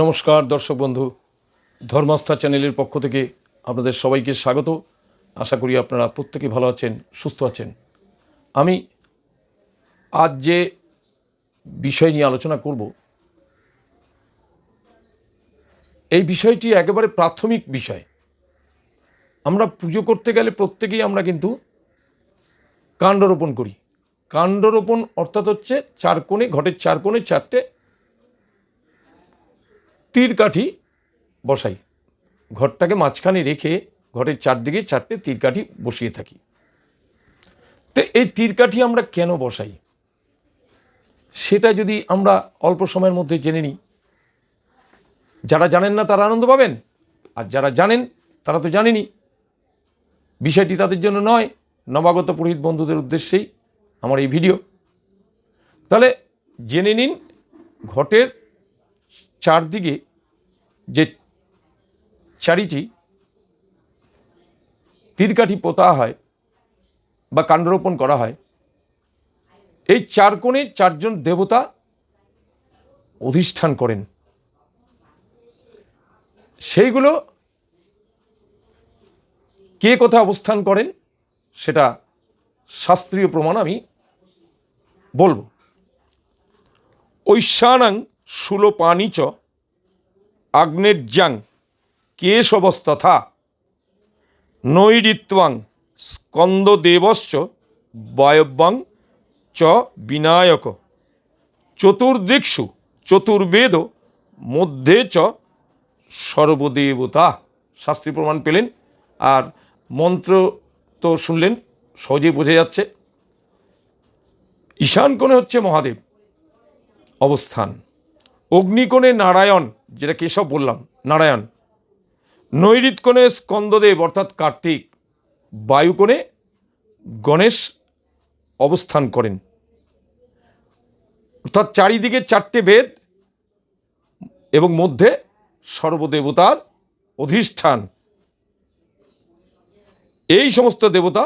নমস্কার, দর্শক বন্ধু। ধর্মাস্থা চ্যানেলের পক্ষ থেকে আপনাদের সবাইকে স্বাগত। আশা করি আপনারা প্রত্যেকে ভালো আছেন, সুস্থ আছেন। আমি আজ যে বিষয় নিয়ে আলোচনা করব, এই বিষয়টি একেবারে প্রাথমিক বিষয়। আমরা পুজো করতে গেলে প্রত্যেকেই আমরা কিন্তু কাণ্ড রোপণ করি। কাণ্ড রোপণ অর্থাৎ হচ্ছে চার কোণে, ঘটের চার কোণে চারটে তীর কাঠি বসাই। ঘরটাকে মাঝখানে রেখে ঘরের চারদিকে চারটে তীর কাঠি বসিয়ে থাকি। তো এই তীর কাঠি আমরা কেন বসাই? সেটা যদি আমরা অল্প সময়ের মধ্যে জেনে নিই। যারা জানেন না তারা আনন্দ পাবেন, আর যারা জানেন তারা তো জানেনি। বিষয়টি তাদের জন্য নয়, নবাগত পুরোহিত বন্ধুদের উদ্দেশ্যেই আমার এই ভিডিও। তাহলে জেনে নিন ঘটের চারদিকে যে চারিটি তীরকাঠি পোতা হয় বা কাণ্ডরোপণ করা হয়, এই চার কোণে চারজন দেবতা অধিষ্ঠান করেন। সেইগুলো কে কোথায় অবস্থান করেন সেটা শাস্ত্রীয় প্রমাণ আমি বলব। ঐশানাং সুলোপানি চ। আগ্নের্যাং কেশবস্তথা নৈরিত্বাং স্কন্দদেবশ্চ, বায়ব্যাং চ বিনায়ক। চতুর্দিক্ষু, চতুর্বেদ, মধ্যে চ সর্বদেবতা। শাস্ত্রী প্রমাণ পেলেন। আর মন্ত্র তো শুনলেন, সহজেই বোঝা যাচ্ছে। ঈশান কোণে হচ্ছে মহাদেব। অবস্থান। অগ্নিকোণে নারায়ণ, যেটা কেশব বললাম, নারায়ণ। নৈরিত কোণে স্কন্দদেব, অর্থাৎ কার্তিক। বায়ুকোণে গণেশ অবস্থান করেন। অর্থাৎ চারিদিকে চারটে বেদ এবং মধ্যে সর্বদেবতার অধিষ্ঠান। এই সমস্ত দেবতা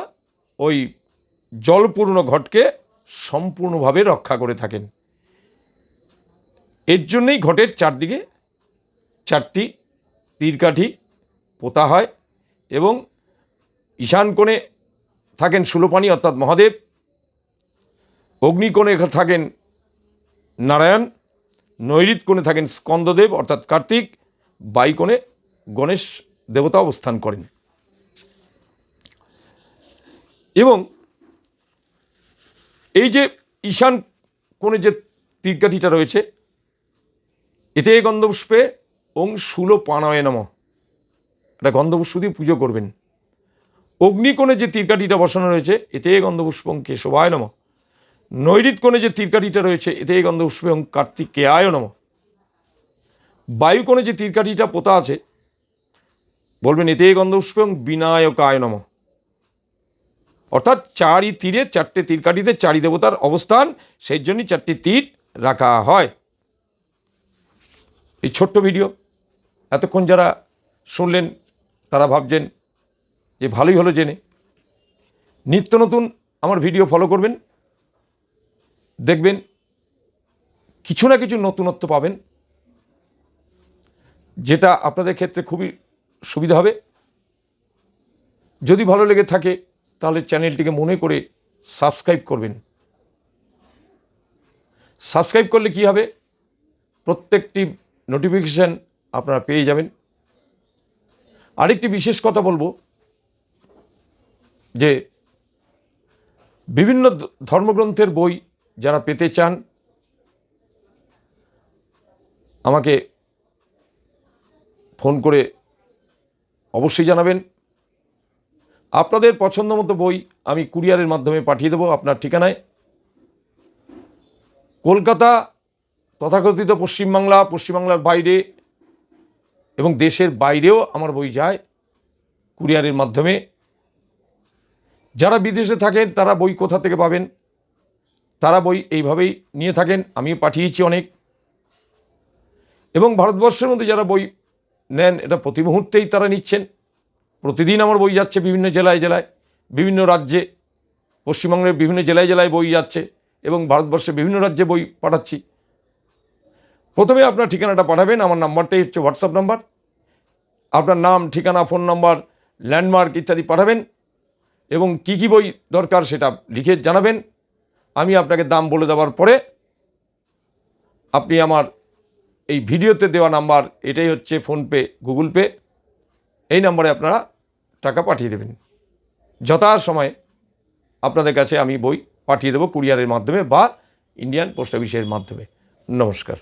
ওই জলপূর্ণ ঘটকে সম্পূর্ণভাবে রক্ষা করে থাকেন। এর জন্যই ঘটের চারদিকে চারটি তীরকাঠি পোতা হয় এবং ঈশান কোণে থাকেন সুলোপানি, অর্থাৎ মহাদেব। অগ্নিকোণে থাকেন নারায়ণ। নৈরিত কোণে থাকেন স্কন্দদেব, অর্থাৎ কার্তিক। বাইকোণে গণেশ দেবতা অবস্থান করেন। এবং এই যে ঈশান কোণে যে তীরকাঠিটা রয়েছে এতে গন্ধপুষ্পে ওং শুলো পানয় নম। এটা গন্ধপুষ্প দিয়ে পুজো করবেন। অগ্নিকোণে যে তীরকাঠিটা বসানো রয়েছে এতে গন্ধপুষ্পং কেশবায় নম। নৈরিত কোণে যে তীরকাঠিটা রয়েছে এতে গন্ধপুষ্পে গন্ধপুষ্পং কার্তিকেয়ায় নম। বায়ুকোণে যে তীরকাঠিটা পোতা আছে, বলবেন এতে গন্ধপুষ্পং বিনায়কায় নম। অর্থাৎ চারি তীরে চারটে তীরকাঠিতে চারি দেবতার অবস্থান সেই জন্যই চারটি তীর রাখা হয়। এই ছোট্ট ভিডিও। এতক্ষণ যারা শুনলেন, তারা ভাবছেন যে ভালোই হলো জেনে। নিত্য নতুন আমার ভিডিও ফলো করবেন। দেখবেন কিছু না কিছু নতুনত্ব পাবেন, যেটা আপনাদের ক্ষেত্রে খুবই সুবিধা হবে। যদি ভালো লেগে থাকে, তাহলে চ্যানেলটিকে মনে করে সাবস্ক্রাইব করবেন। সাবস্ক্রাইব করলে কি হবে? প্রত্যেকটি নোটিফিকেশান আপনারা পেয়ে যাবেন। আরেকটি বিশেষ কথা বলব, যে বিভিন্ন ধর্মগ্রন্থের বই যারা পেতে চান, আমাকে ফোন করে অবশ্যই জানাবেন। আপনাদের পছন্দ মতো বই আমি কুরিয়ারের মাধ্যমে পাঠিয়ে দেবো আপনার ঠিকানায়। কলকাতা তথাকথিত পশ্চিমবাংলা, পশ্চিমবাংলার বাইরে এবং দেশের বাইরেও আমার বই যায় কুরিয়ারের মাধ্যমে। যারা বিদেশে থাকেন, তারা বই কোথা থেকে পাবেন? তারা বই এইভাবেই নিয়ে থাকেন, আমিও পাঠিয়েছি অনেক। এবং ভারতবর্ষের মধ্যে যারা বই নেন, এটা প্রতি মুহূর্তেই তারা নিচ্ছেন। প্রতিদিন আমার বই যাচ্ছে বিভিন্ন জেলায় জেলায়, বিভিন্ন রাজ্যে। পশ্চিমবঙ্গের বিভিন্ন জেলায় জেলায় বই যাচ্ছে এবং ভারতবর্ষে বিভিন্ন রাজ্যে বই পাঠাচ্ছি। প্রথমে আপনার ঠিকানাটা পাঠাবেন, আমার নাম্বারটাই হচ্ছে হোয়াটসঅ্যাপ নাম্বার, আপনার নাম, ঠিকানা, ফোন নাম্বার, ল্যান্ডমার্ক ইত্যাদি পাঠাবেন, এবং কী কী বই দরকার সেটা লিখে জানাবেন। আমি আপনাকে দাম বলে দেওয়ার পরে আপনি আমার এই ভিডিওতে দেওয়া নাম্বার, এটাই হচ্ছে ফোনপে, গুগল পে, এই নাম্বারে আপনারা টাকা পাঠিয়ে দেবেন। সময়ে আপনাদের কাছে আমি বই পাঠিয়ে দেবো কুরিয়ারের মাধ্যমে বা ইন্ডিয়ান পোস্ট অফিসের মাধ্যমে। নমস্কার।